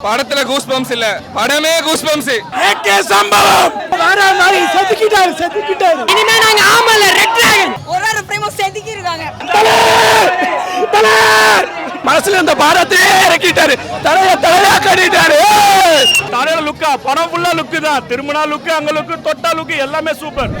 படத்துல goose bumps இல்ல. படமே கூஸ் பம்ப்ஸ் ஏகே சம்பவம்! வேற மாதிரி செதுக்கிட்டாரு செதுக்கிட்டாரு. இனிமே நாங்க ஆமல ரெட் டிராகன் ஒரு ஒரு பிரேமும் செதுக்கி இருக்காங்க மனசுல இந்த பாரத்தையே இறக்கிட்டாரு. தலைய தலையா கட்டிட்டாரு. தலையில லுக்கா படம் ஃபுல்லா லுக்கு தான் திரும்பினா லுக்கு அங்க லுக்கு தொட்டா லுக்கு எல்லாமே சூப்பர்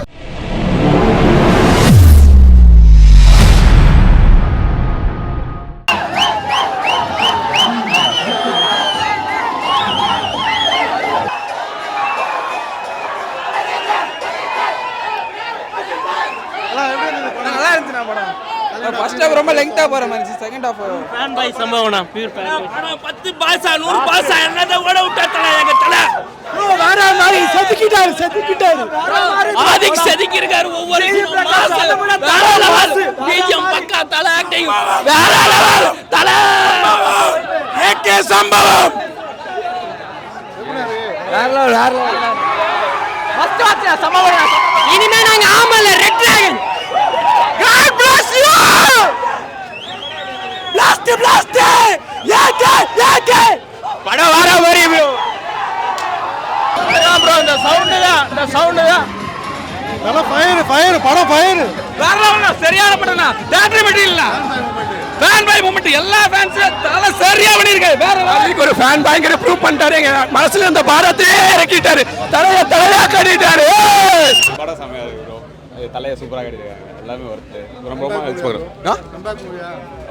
ரொம்ப லெங்தா போற மாதிரி இருந்துச்சு. செகண்ட் ஹாஃப் ஃபேன் பாய் சம்பவம்னா பியூர் ஃபேன் பத்து பாசா நூறு பாசா என்னத ஓட விட்டா தலை எங்க தலை? வேற மாதிரி செதுக்கிட்டாரு செதுக்கிட்டாரு. ஆதிக் செதுக்கி இருக்காரு ஒவ்வொரு வேற லெவல். பிஜிஎம் பக்கா தலை ஆக்டிங் வேற லெவல். தலை. ஏகே சம்பவம். இனிமே நாங்க ஆமல red dragon Blast, blast! AK AK படம் வர மாதிரி ப்ரோ ப்ரோ இந்த சவுண்ட் தான் இந்த சவுண்ட் தான் நல்ல ஃபயர் ஃபயர் படம் ஃபயர் வேற லெவல்ல சரியான படம்னா தியேட்டர் மெட்டீரியல்ல ஃபேன் பாய் மூமெண்ட் எல்லா ஃபேன்ஸ் தலை சரியா பண்ணிருக்காரு. வேற level. ஒரு ஃபேன் பயங்கர ப்ரூவ் பண்ணிட்டாரு. எங்க மனசுல இந்த பாரத்தையே இறக்கிட்டாரு. தலைய தலையா கட்டிட்டாரு படம் செம்மையா இருக்கு ப்ரோ தலையை சூப்பராக கட்டிருக்காங்க எல்லாமே ஒர்த்து ரொம்ப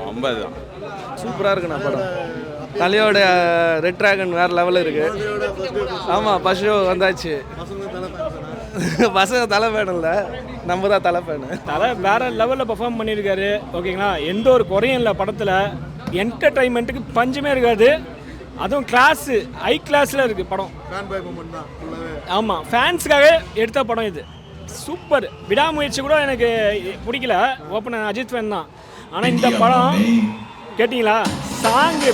ரொம்ப இதுதான் சூப்பராக இருக்குண்ணா படம். தலையோட ரெட் டிராகன் வேற லெவலில் இருக்கு. ஆமாம் பஷு வந்தாச்சு. பசங்க தலை ஃபேனில்ல நம்ம தான் தலை ஃபேனு தலை வேற லெவலில் பெர்ஃபார்ம் பண்ணியிருக்காரு. ஓகேங்களா? எந்த ஒரு குறையும் இல்லை படத்தில். என்டர்டைன்மெண்ட்டுக்கு பஞ்சமே இருக்காது. அதுவும் கிளாஸு ஹை கிளாஸில் இருக்குது படம். ஆமாம் ஃபேன்ஸுக்காக எடுத்த படம் இது. சூப்பர். விடாமுயற்சி கூட எனக்கு பிடிக்கல. ஓப்பன் அஜித் ஃபேன் தான். ஆனால் இந்த படம் கேட்டிங்களா? சாங்கு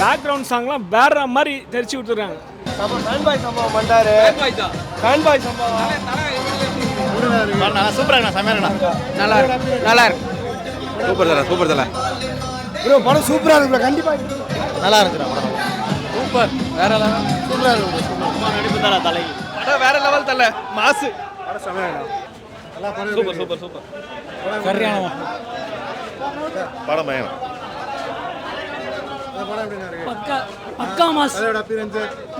பேக்ரவுண்ட் சாங்லாம் வேற மாதிரி தெரிச்சு விட்டுருக்காங்க பாய் சம்பவம் பண்ணிட்டாரு. ஃபேன் பாய் சம்பவம். நல்லா இருக்கு. நல்லா இருக்கு. சூப்பர் தலை சூப்பர் தலை. ப்ரோ படம் சூப்பரா இருக்கு bro. கண்டிப்பா நல்லா இருக்குண்ணா படம். சூப்பர். வேற லெவல். படம் வேற level Thala. Mass. Super super super. படம். பயணம். பக்கா பக்கா மாஸ்.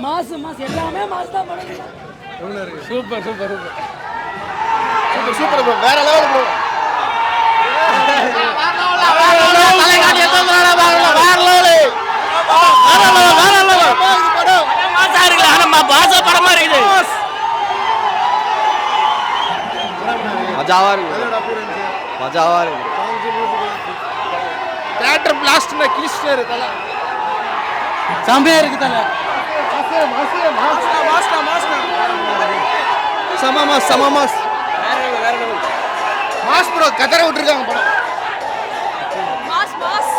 மாஸ் மாஸ் எல்லாமே மாஸ் தான் படம் super super super. Super super bro வேற லெவல் ப்ரோ மாசா பாசா படமா இருக்குது. மஜாவா இருக்கு. மஜாவா இருக்கு. தேட்டர் பிளாஸ்ட்னா கிழிச்சிட்டாரு தலை. செம்மையா இருக்கு தலை. சம மாஸ் சம மாஸ். மாஸ் ப்ரோ கதற விட்டுருக்காங்க படம். Mass mass.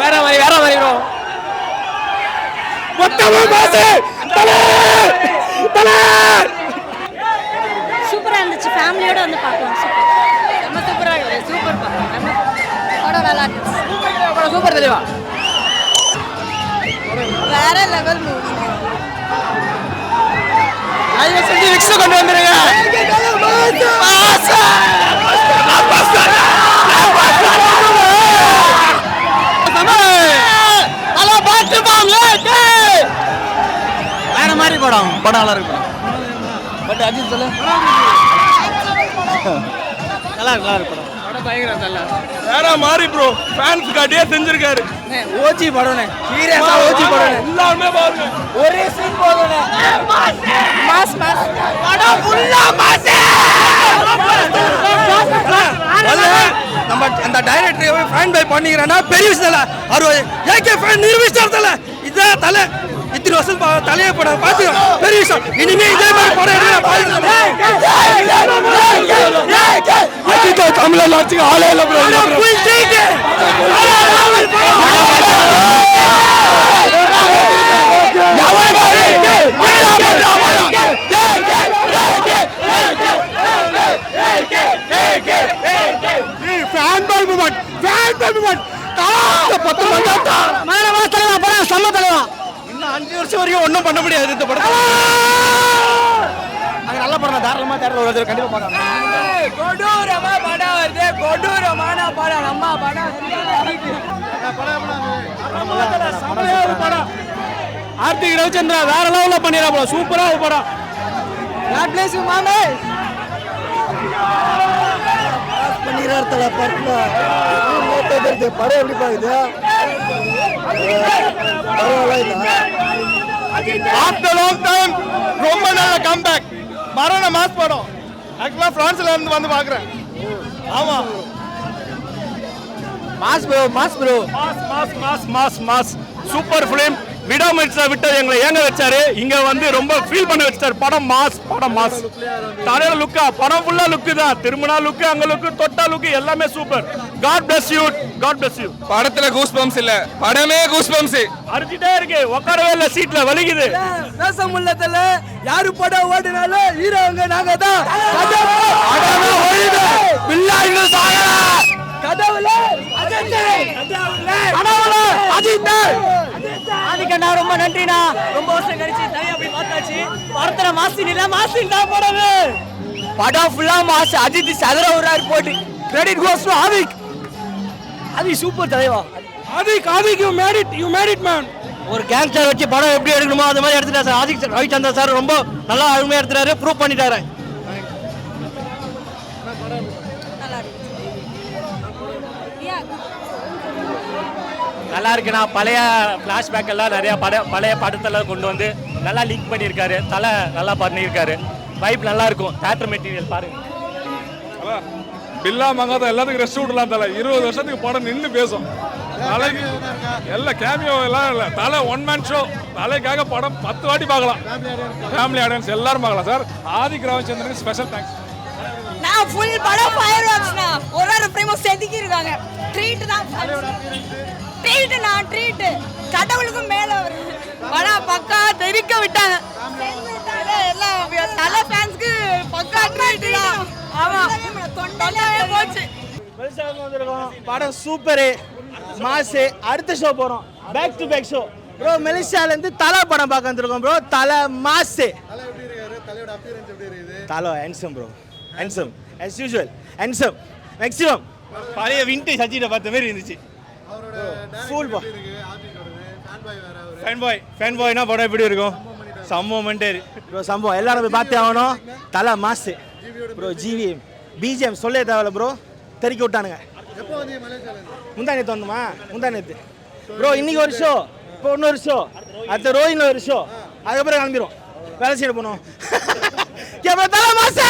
வேற மாதிரி வேற மாதிரி ப்ரோ மொத்தமா மாசு! தலை! தலை! விக்ஸ் கொண்டு வந்துருங்க வேற மாதிரி படம் படம். நல்லா இருக்கு பட் அஜித் சொல்ல. நல்லா இருக்கு நல்லா இருக்கு படம். வேற ப்ரோ ஃபேன்ஸ் காட்டியே செஞ்சிருக்காரு ஓஜி படம்னே சீரியஸா ஓஜி படம் எல்லாமே பாருங்க ஒரே சீன் போதும்னே மாஸ் மாஸ் படம் ஃபுல்லா மாசே நம்ம அந்த டைரக்டர் ஃபேன் பை பண்ணிக்கிறேன்னா பெரிய விஷயம் இல்ல அவர் ஏகே ஃபேன் நிரூபிச்சார் இதான் தலை இத்தனை வருஷம் பா- தலையை பட பார்த்து பெரிய விஷயம் இனிமே இதே மாதிரி படம் அஜித் தமிழர் ஆட்சிக்கு ஆளே இல்லை ஒன்னும் பண்ண முடியாது இந்த படம் நல்ல படம் தாராளமா தேட்டர் கண்டிப்பா பாக்கலாம் ஆர்த்திக் ரவிச்சந்திரா வேற லெவலில் பண்ணிடுறா சூப்பரா ஒரு படம். God bless you, மாமே. பண்ணிக்கிறார் தலை படத்தில் படம் எப்படி பாக்குது ஆஃப்டர் லாங் டைம் ரொம்ப நல்ல கம்பேக் மரண மாஸ் படம். ஆக்சுவலாக ஃப்ரான்ஸ்ல இருந்து வந்து பார்க்குறேன். ஆமா. Mass bro mass bro mass mass mass mass mass. Super film விடாமட்ஸை விட்டு எங்களை ஏங்க வச்சாரு? இங்க வந்து ரொம்ப ஃபீல் பண்ண வச்சாரு படம் மாஸ் படம் மாஸ். தலையில லுக்கா படம் ஃபுல்லா லுக்கு தான். திரும்பினா லுக்கு அங்க லுக்கு தொட்டா லுக்கு எல்லாமே super god bless you god bless you படத்துல கூஸ் பம்ப்ஸ் இல்ல. படமே கூஸ் பம்ப்ஸ் அடிச்சுட்டே இருக்கு. உட்காரவே இல்ல சீட்ல வலிக்குது. பேச முடியல யாரு படம் ஓடினாலும் ஹீரோங்க நாங்க தான் கடவுளே அஜித் அதுக்கண்ணா ரொம்ப நன்றிண்ணா. ரொம்ப வருஷம் கழிச்சு தனியா போய் பார்த்தாச்சு. படத்துல மாசின் இல்ல மாசின் தான் படம் படம் ஃபுல்லா மாஸ் அஜித் சதுர விடுறாரு போட்டு. கிரெடிட் கோஸ் டு ஆவிக் அது சூப்பர் தலைவா. Adhik Adhik you made it you made it man ஒரு கேங்ஸ்டர் வச்சு படம் எப்படி எடுக்கணுமோ அந்த மாதிரி எடுத்துட்டாரு சார். ஆதிக் ரவிச்சந்திரன் சார் ரொம்ப நல்லா அருமையாக எடுத்துட்டாரு. ப்ரூவ் பண்ணிட்டாரு. நல்லா இருக்குண்ணா. பழைய ஃப்ளாஷ்பேக் எல்லாம் நிறைய பட பழைய படத்தெல்லாம் கொண்டு வந்து நல்லா லிங்க் பண்ணியிருக்காரு. தலை நல்லா பண்ணியிருக்காரு. வைப் நல்லா இருக்கும். தேட்டர் மெட்டீரியல் பாருங்க. பில்லா மங்காத எல்லாத்துக்கும் ரெஸ்ட் விடலாம் தலை. இருபது வருஷத்துக்கு படம் நின்று பேசும். தலைக்கு எல்லாம் கேமியோ எல்லாம் இல்லை. தலை ஒன் மேன் ஷோ தலைக்காக படம் பத்து வாட்டி பார்க்கலாம். ஃபேமிலி ஆடியன்ஸ் எல்லாரும் பார்க்கலாம். Sir Adhik Ramachandran special thanks நான் ஃபுல் படம் ஃபயர் ஒர்க்ஸ்னா ஒரு ஒரு ஃப்ரேமும் செதுக்கி இருக்காங்க ட்ரீட் தான். ட்ரீட் நான் ட்ரீட் கடவுளுக்கும் மேல ஒரு படம் பக்கா தெரிக்க விட்டாங்க. எல்லாம் நல்ல ஃபேன்ஸ்க்கு பக்கா ட்ரீட் தான். ஆமா. தொண்டையிலே போச்சு. படம் சூப்பரு. மாசு. அடுத்த ஷோ போகிறோம் back to back show bro மெலிஷாலேருந்து தலை படம் பார்க்க வந்திருக்கோம் ப்ரோ தலை மாசு. தலை handsome bro handsome as usual handsome maximum பழைய விண்டேஜ் அஜிட்டை பார்த்த மாதிரி இருந்துச்சு. Full boy fan boy fan பாய்னா படம் எப்படி இருக்கும்? சம்பவம் மெண்டேரி ப்ரோ சம்பவம். எல்லாரும் போய் பார்த்தே ஆகணும். தலை மாசு. ப்ரோ ஜிவிஎம் பிஜிஎம் சொல்லே தேவையில்ல ப்ரோ தெறிக்க விட்டானுங்க. முந்தா நேற்று வந்தோமா? முந்தா நேற்று ப்ரோ இன்னைக்கு ஒரு ஷோ இப்போ இன்னொரு ஷோ அடுத்த ரோஹின் ஒரு ஷோ அதுக்கப்புறம் கிளம்பிடும் வேலை செய்ய போனோம். கேப்பா தலை மாசு!